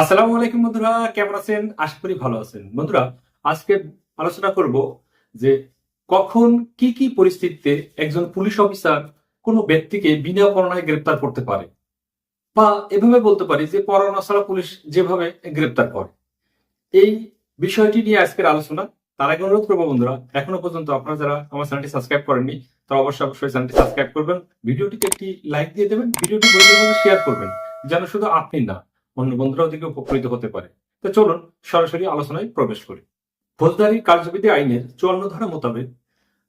আসসালামু আলাইকুম বন্ধুরা, কেমন আছেন? আশা করি ভালো আছেন। বন্ধুরা, আজকে আলোচনা করব যে কখন কি কি পরিস্থিতিতে একজন পুলিশ অফিসার কোনো ব্যক্তিকে বিনা পরোয়ানায় গ্রেপ্তার করতে পারে বা এভাবে বলতে পারি যে পরোয়ানা ছাড়া পুলিশ যেভাবে গ্রেপ্তার করে। এই বিষয়টি নিয়ে আজকের আলোচনা। তার আগে অনুরোধ করব বন্ধুরা, এখনও পর্যন্ত আপনারা যারা আমার চ্যানেলটি সাবস্ক্রাইব করেননি, তারা অবশ্যই অবশ্যই চ্যানেলটি সাবস্ক্রাইব করবেন। ভিডিওটিকে একটি লাইক দিয়ে দেবেন, ভিডিওটি শেয়ার করবেন, যেন শুধু আপনি না অন্য বন্ধুরাও দিকে উপকৃত হতে পারে। তো চলুন সরাসরি আলোচনায় প্রবেশ করি। ফৌজদারি কার্যবিধি আইনের চুয়ান্ন ধারা মোতাবেক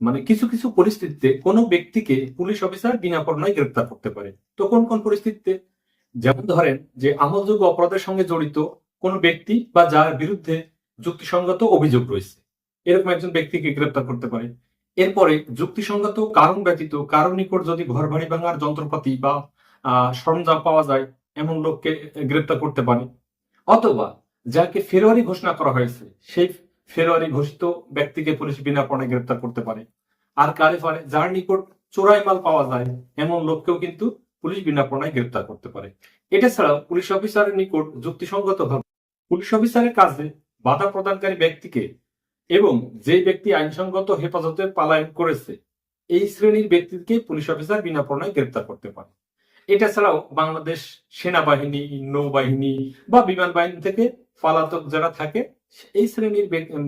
মানে কিছু কিছু পরিস্থিতিতে কোনো ব্যক্তিকে পুলিশ অফিসার বিনা পরোয়ানায় গ্রেপ্তার করতে পারে। তো কোন কোন পরিস্থিতিতে? যেমন ধরেন যে আমলযোগ্য অপরাধের সঙ্গে জড়িত কোনো ব্যক্তি বা যার বিরুদ্ধে যুক্তিসঙ্গত অভিযোগ রয়েছে। এরকম একজন ব্যক্তিকে গ্রেপ্তার করতে পারে। এরপরে যুক্তিসঙ্গত কারণ ব্যতীত কারণ নিকট যদি ঘর বাড়ি ভাঙার যন্ত্রপাতি বা সরঞ্জাম পাওয়া যায় এমন লোককে গ্রেপ্তার করতে পারে। অথবা যাকে ফেরোয়ারি ঘোষণা করা হয়েছে, সেই ফেরোয়ারি ঘোষিত ব্যক্তিকে পুলিশ বিনা পণে গ্রেপ্তার করতে পারে। আর কারে পারে যার নিকট চোরাই মাল পাওয়া যায়, এমন লোককেও কিন্তু পুলিশ বিনা পণায় গ্রেপ্তার করতে পারে। এটা ছাড়াও পুলিশ অফিসারের নিকট যুক্তিসঙ্গত ভাবে পুলিশ অফিসারের কাজে বাধা প্রদানকারী ব্যক্তিকে এবং যে ব্যক্তি আইনসঙ্গত হেফাজতে পালায়ন করেছে, এই শ্রেণির ব্যক্তিকে পুলিশ অফিসার বিনা পণায় গ্রেপ্তার করতে পারে। এটা ছাড়াও বাংলাদেশ সেনাবাহিনী, নৌবাহিনী বা বিমান বাহিনী থেকে পলাতক যারা থাকে, এই শ্রেণির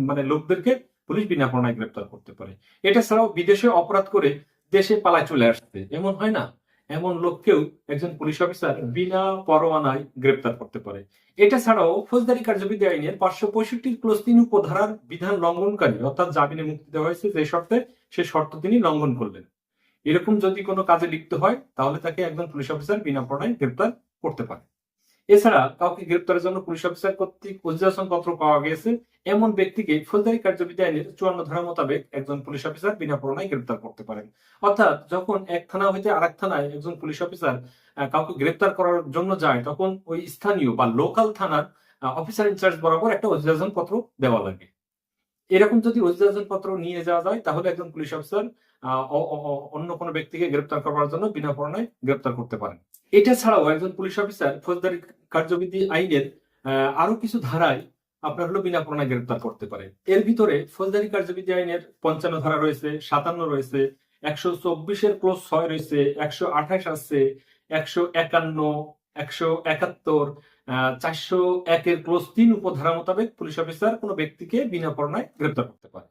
মানে লোকদেরকে পুলিশ বিনা পণায় গ্রেপ্তার করতে পারে। এটা ছাড়াও বিদেশে অপরাধ করে দেশে পালায় চলে আসছে এমন হয় না? এমন লোককেও একজন পুলিশ অফিসার বিনা পরোয়ানায় গ্রেপ্তার করতে পারে। এটা ছাড়াও ফৌজদারি কার্যবিধি আইনের পাঁচশো পঁয়ষট্টি ক্লোজ তিন উপধারার বিধান লঙ্ঘনকারী, অর্থাৎ জামিনে মুক্তি দেওয়া হয়েছে যে শর্তে সে শর্ত তিনি লঙ্ঘন করলেন। এরকম যদি কোনো কাজে লিপ্ত হয়, তাহলে তাকে একজন পুলিশ অফিসার বিনা পড়ায় গ্রেপ্তার করতে পারে। এছাড়া কাউকে গ্রেপ্তারের জন্য পুলিশ অফিসার কর্তৃক অধিবেশন পত্র পাওয়া গেছে। এমন ব্যক্তিকে ফৌজদারি কার্যবিধি আইনের চুয়ান্ন ধারা মোতাবেক একজন পুলিশ অফিসার বিনা পড়ায় গ্রেপ্তার করতে পারেন। অর্থাৎ যখন এক থানা হইতে আরেক থানায় একজন পুলিশ অফিসার কাউকে গ্রেপ্তার করার জন্য যায়, তখন ওই স্থানীয় বা লোকাল থানার অফিসার ইনচার্জ বরাবর একটা অধিবেশন পত্র দেওয়া লাগে। এরকম যদি অভিযোজন পত্র নিয়ে যাওয়া যায়, তাহলে একজন পুলিশ অফিসার অন্য কোনো ব্যক্তিকে গ্রেপ্তার করার জন্য বিনা পরোয়ানায় গ্রেপ্তার করতে পারেন। এটা ছাড়াও একজন পুলিশ অফিসার ফৌজদারি কার্যবিধি আইনের আরও কিছু ধারায় আপনার হলো বিনা পরোয়ানায় গ্রেপ্তার করতে পারে। এর ভিতরে ফৌজদারি কার্যবিধি আইনের পঞ্চান্ন ধারা রয়েছে, সাতান্ন রয়েছে, একশো চব্বিশের ক্লোজ ছয় রয়েছে, একশো আঠাশ আছে, একশো একান্ন, একশো একাত্তর চারশো একের ক্লোজ তিন উপধারা মোতাবেক পুলিশ অফিসার কোনো ব্যক্তিকে বিনা পরোয়ানায় গ্রেপ্তার করতে পারে।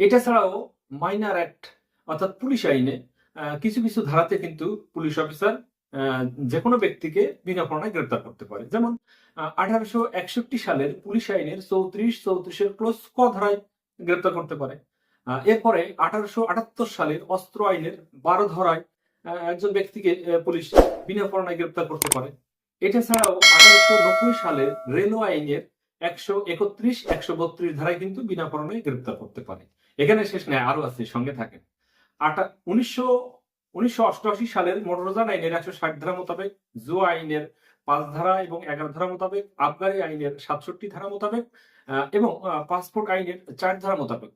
এটা ছাড়াও মাইনার অ্যাক্ট অর্থাৎ পুলিশ আইনে কিছু কিছু ধারাতে কিন্তু পুলিশ অফিসার যে কোনো ব্যক্তিকে বিনা পরোয়ানায় গ্রেপ্তার করতে পারে। যেমন আঠারোশো একষট্টি সালের পুলিশ আইনের চৌত্রিশ চৌত্রিশের ক্লোজ ক ধারায় গ্রেপ্তার করতে পারে। এরপরে আঠারোশো আটাত্তর সালের অস্ত্র আইনের বারো ধারায় একজন ব্যক্তিকে পুলিশ বিনা পরোয়ানায় গ্রেপ্তার করতে পারে। এটা ছাড়াও আঠারোশো নব্বই সালের রেলওয়ে আইনের একশো একত্রিশ, একশো বত্রিশ ধারায় কিন্তু বিনা পরোয়ানায় গ্রেপ্তার করতে পারে। এখানে শেষ নেয় আরও আছে, সঙ্গে থাকেন। আটা উনিশশো উনিশশো অষ্টআশি সালের মোটরযান আইনের একশো ষাট ধারা মোতাবেক জো আইনের পাঁচ ধারা এবং এগারো ধারা মোতাবেক, আবগারি আইনের সাতষট্টি ধারা মোতাবেক এবং পাসপোর্ট আইনের চার ধারা মোতাবেক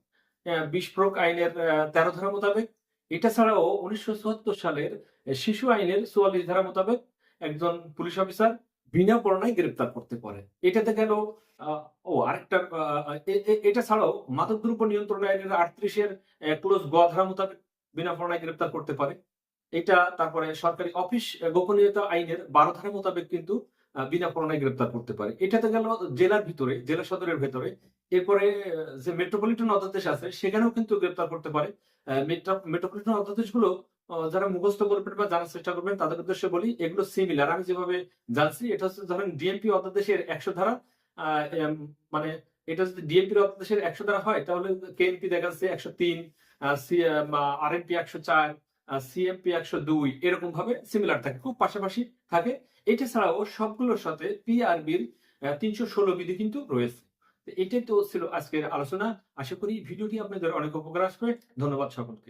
বিস্ফোরক আইনের তেরো ধারা মোতাবেক। এটা ছাড়াও উনিশশো চুয়াত্তর সালের শিশু আইনের চুয়াল্লিশ ধারা মোতাবেক একজন পুলিশ অফিসার বিনা পরোয়ানায় গ্রেপ্তার করতে পারে। এটাতে গেল ও, আরেকটা এটা ছাড়াও মাদকদ্রব্য নিয়ন্ত্রণ আইনের আটত্রিশের ক্লোজ গ ধারা মোতাবেক বিনা পরোয়ানায় গ্রেপ্তার করতে পারে। এটা তারপরে সরকারি অফিস গোপনীয়তা আইনের বারো ধারা মোতাবেক কিন্তু বিনা পরোয়ানায় গ্রেপ্তার করতে পারে। এটাতে গেল জেলার ভিতরে, জেলা সদরের ভেতরে। এরপরে যে মেট্রোপলিটন অধ্যাদেশ আছে, সেখানেও কিন্তু গ্রেপ্তার করতে পারে। মেট্রোপলিটন অধ্যাদেশগুলো যারা মুখস্থ করবেন বা জানার চেষ্টা করবেন, তাদের উদ্দেশ্যে বলি, এগুলো সিমিলার আমি যেভাবে জানছি, এটা হচ্ছে ধরেন ডিএমপি অধ্যাদেশের একশো ধারা মানে এটা যদি ডিএমপি রক্তদেশের একশো দ্বারা হয়, তাহলে কেএনপি দেখা যাচ্ছে একশো তিন আরএমপি একশো চার সিএমপি একশো দুই, এরকম ভাবে সিমিলার থাকে, খুব পাশাপাশি থাকে। এটা ছাড়াও সবগুলোর সাথে পিআরবির তিনশো ষোলো বিধি কিন্তু রয়েছে। এটাই তো ছিল আজকের আলোচনা। আশা করি ভিডিওটি আপনাদের অনেক উপকার আসবে। ধন্যবাদ সকলকে।